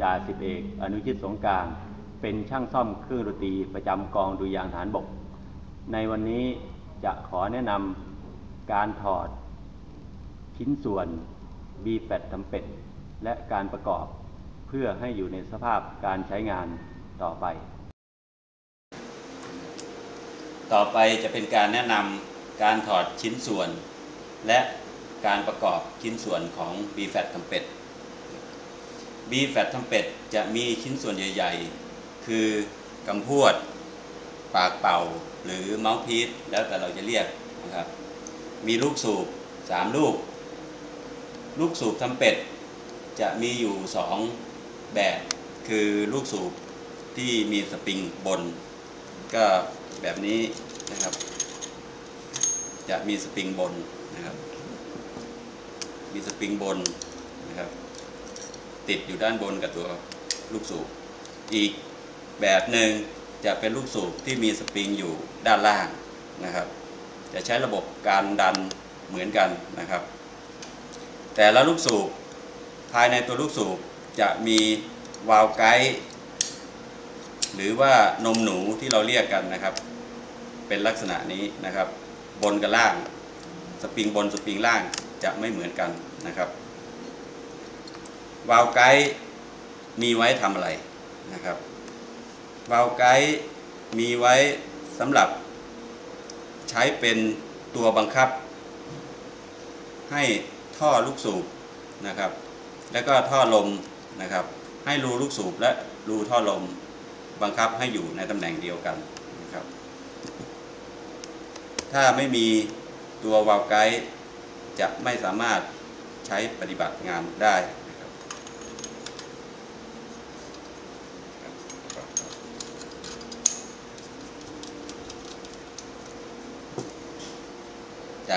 จ่าสิบเอก อนุชิตสงการ เป็นช่างซ่อมเครื่องดนตรีประจำกองดุยางฐานบก ในวันนี้จะขอแนะนำการถอด ชิ้นส่วน b f a t ทำเป็ดและการประกอบ เพื่อให้อยู่ในสภาพการใช้งานต่อไป ต่อไปจะเป็นการแนะนำการถอดชิ้นส่วน และการประกอบชิ้นส่วนของ b f a t ทำเป็ด b f a t ทำเป็ดจะมีชิ้นส่วนใหญ่ ๆ คือกำพวด ปากเป่า หรือเมาส์พีซแล้วแต่เราจะเรียกนะครับ มีลูกสูบ 3 ลูก ลูกสูบทำเป็ดจะมีอยู่ 2 แบบ คือลูกสูบที่มีสปริงบน ก็แบบนี้นะครับ จะมีสปริงบนนะครับ มีสปริงบนนะครับ ติดอยู่ด้านบนกับตัวลูกสูบอีกแบบหนึ่งจะเป็นลูกสูบที่มีสปริงอยู่ด้านล่างนะครับ จะใช้ระบบการดันเหมือนกันนะครับ แต่ละลูกสูบภายในตัวลูกสูบจะมีวาล์วไกด์หรือว่านมหนูที่เราเรียกกันนะครับ เป็นลักษณะนี้นะครับ บนกับล่าง สปริงบนสปริงล่างจะไม่เหมือนกันนะครับ วาล์วไกด์มีไว้ทำอะไรนะครับวาล์วไกด์มีไว้สำหรับใช้เป็นตัวบังคับ ให้ท่อลูกสูบนะครับ แล้วก็ท่อลมนะครับ ให้รูลูกสูบและรูท่อลมบังคับให้อยู่ในตำแหน่งเดียวกันนะครับ ถ้าไม่มีตัววาล์วไกด์จะไม่สามารถใช้ปฏิบัติงานได้นะครับ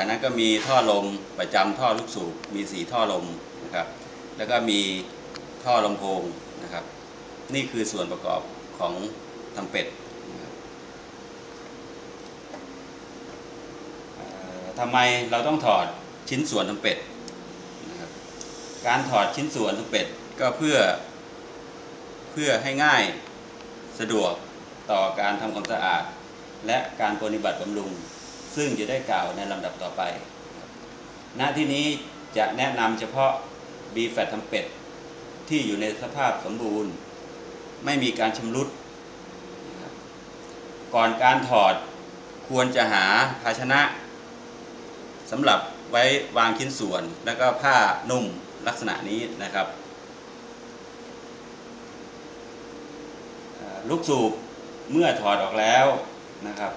จากนั้นก็มีท่อลมประจำท่อลูกสูบมีสีท่อลมนะครับ แล้วก็มีท่อลำโพงนะครับ นี่คือส่วนประกอบของทำเป็ดทำไมเราต้องถอดชิ้นส่วนทำเป็ดนะครับการถอดชิ้นส่วนทำเป็ดก็เพื่อเพื่อให้ง่ายสะดวกต่อการทำความสะอาด และการปฏิบัติบำรุง ซึ่งจะได้กล่าวในลำดับต่อไป หนะครับณที่นี้จะแนะนำเฉพาะ b f a t ทำเป็ดที่อยู่ในสภาพสมบูรณ์ ไม่มีการชำรุด ก่อนการถอดควรจะหาภาชนะสำหรับไว้วางชิ้นส่วน แล้วก็ผ้านุ่มลักษณะนี้นะครับ ลูกสูบเมื่อถอดออกแล้วนะครับ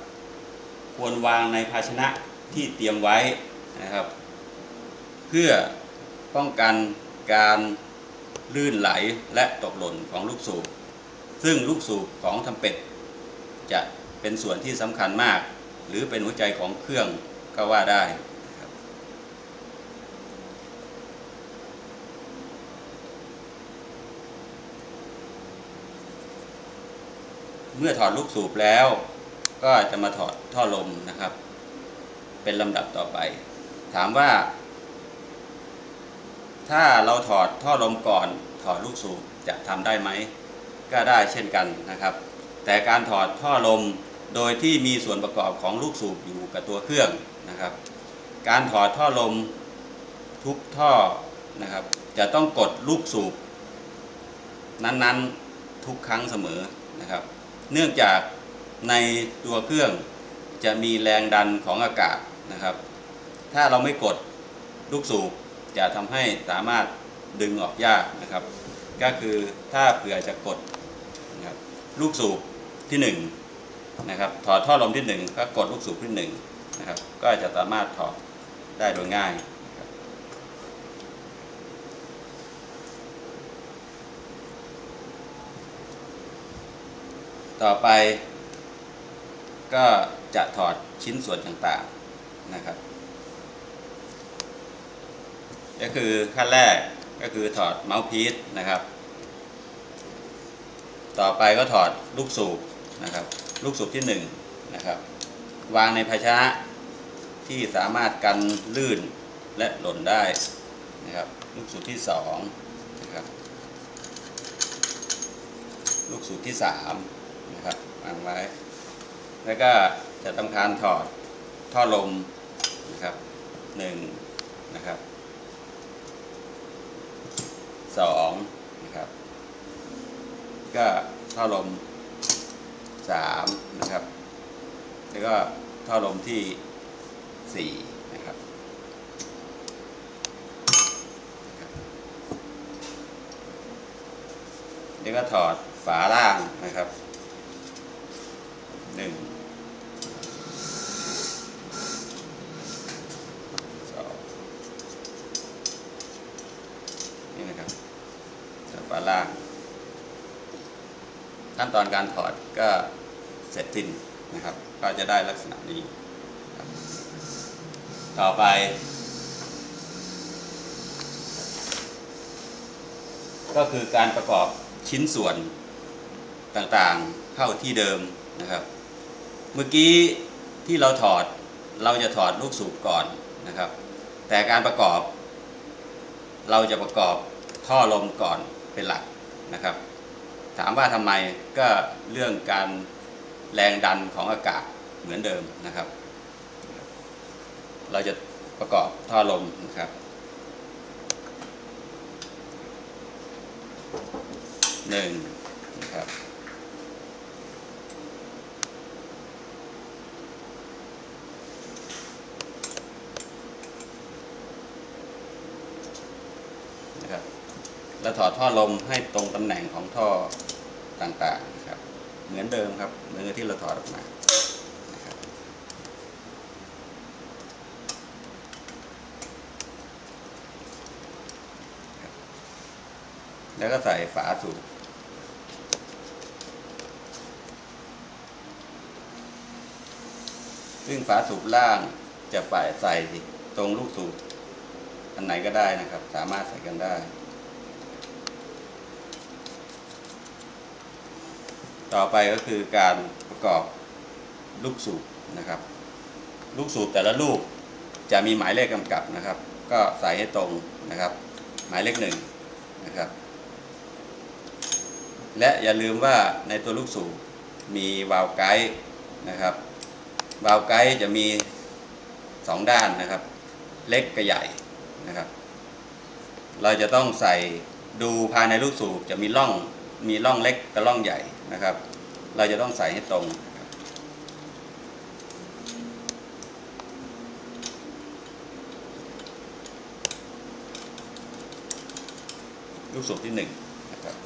ควรวางในภาชนะที่เตรียมไว้นะครับ เพื่อป้องกันการลื่นไหลและตกหล่นของลูกสูบ ซึ่งลูกสูบของทำเป็ด จะเป็นส่วนที่สำคัญมาก หรือเป็นหัวใจของเครื่องก็ว่าได้เมื่อถอดลูกสูบแล้ว ก็จะมาถอดท่อลมนะครับ เป็นลำดับต่อไป ถามว่า ถ้าเราถอดท่อลมก่อนถอดลูกสูบจะทำได้ไหม ก็ได้เช่นกันนะครับ แต่การถอดท่อลมโดยที่มีส่วนประกอบของลูกสูบอยู่กับตัวเครื่องนะครับ การถอดท่อลมทุกท่อนะครับ จะต้องกดลูกสูบนั้นๆทุกครั้งเสมอนะครับ เนื่องจาก ในตัวเครื่องจะมีแรงดันของอากาศนะครับ ถ้าเราไม่กดลูกสูบจะทำให้สามารถดึงออกยากนะครับ ก็คือถ้าเผื่อจะกดนะครับลูกสูบที่1นงนะครับถอดท่อลมที่ 1 ก็กดลูกสูบที่1นะครับก็จะสามารถถอดได้โดยง่ายต่อไป ก็จะถอดชิ้นส่วนต่างๆนะครับ ก็คือขั้นแรกก็คือถอดเมาส์พีซนะครับ ต่อไปก็ถอดลูกสูบนะครับ ลูกสูบที่1นงนะครับ วางในภาชนะที่สามารถกันลื่นและหล่นได้นะครับ ลูกสูบที่2นะครับลูกสูบที่สามนะครับวางไว้ แล้วก็จะทำการถอดท่อลมนะครับหนึ่งนะครับสองนะครับ ก็ท่อลมสามนะครับ แล้วก็ท่อลมที่สี่นะครับ แล้วก็ถอดฝาล่างนะครับหนึ่งสองนี่นะครับถอดฝาล่าง ขั้นตอนการถอดก็เสร็จสิ้นนะครับ ก็จะได้ลักษณะนี้ ต่อไป ก็คือการประกอบชิ้นส่วนต่างๆเข้าที่เดิมนะครับ เมื่อกี้ที่เราถอดเราจะถอดลูกสูบก่อนนะครับ แต่การประกอบ เราจะประกอบท่อลมก่อนเป็นหลักนะครับ ถามว่าทำไมก็เรื่องการแรงดันของอากาศเหมือนเดิมนะครับ เราจะประกอบท่อลมนะครับ หนึ่งนะครับนะครับ แล้วถอดท่อลมให้ตรงตำแหน่งของท่อต่างๆครับ เหมือนเดิมครับเหมือนที่เราถอดออกมาแล้วก็ใส่ฝาสูบซึ่งฝาสูบล่างจะฝ่ายใส่ตรงลูกสูบอันไหนก็ได้นะครับ สามารถใส่กันได้ ต่อไปก็คือการประกอบลูกสูบนะครับ ลูกสูบแต่ละลูกจะมีหมายเลขกำกับนะครับ ก็ใส่ให้ตรงนะครับ หมายเลขหนึ่งนะครับ และอย่าลืมว่าในตัวลูกสูบมีวาล์วไกด์นะครับวาล์วไกด์จะมีสองด้านนะครับ เล็กกับใหญ่นะครับ เราจะต้องใส่ดูภายในลูกสูบจะมีร่อง มีร่องเล็กกับร่องใหญ่นะครับ เราจะต้องใส่ให้ตรง ลูกสูบที่หนึ่งนะครับ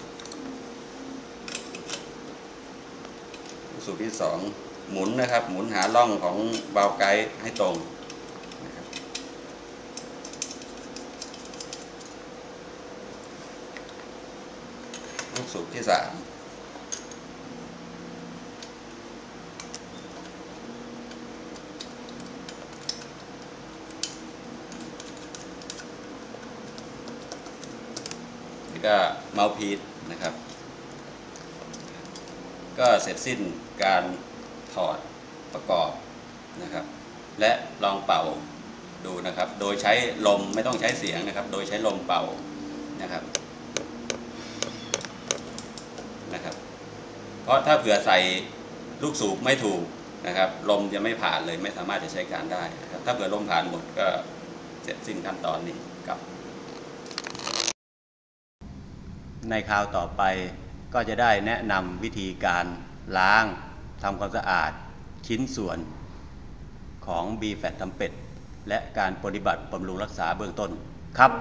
ลูกสูบที่สองหมุนนะครับ หมุนหาร่องของวาวไกด์ให้ตรงนะครับ ลูกสูบที่สามนี่ก็เมาส์พีดนะครับ ก็เสร็จสิ้นการถอดประกอบนะครับ และลองเป่าดูนะครับ โดยใช้ลมไม่ต้องใช้เสียงนะครับ โดยใช้ลมเป่านะครับ เพราะถ้าเผื่อใส่ลูกสูบไม่ถูกนะครับ ลมจะไม่ผ่านเลยไม่สามารถจะใช้การได้นะครับถ้าเผื่อลมผ่านหมดก็เสร็จสิ้นขั้นตอนนี้ครับ ในคราวต่อไปก็จะได้แนะนำวิธีการล้างทำความสะอาดชิ้นส่วนของ b f a t ทำเป็ดและการปฏิบัติบำรุงรักษาเบื้องต้นครับ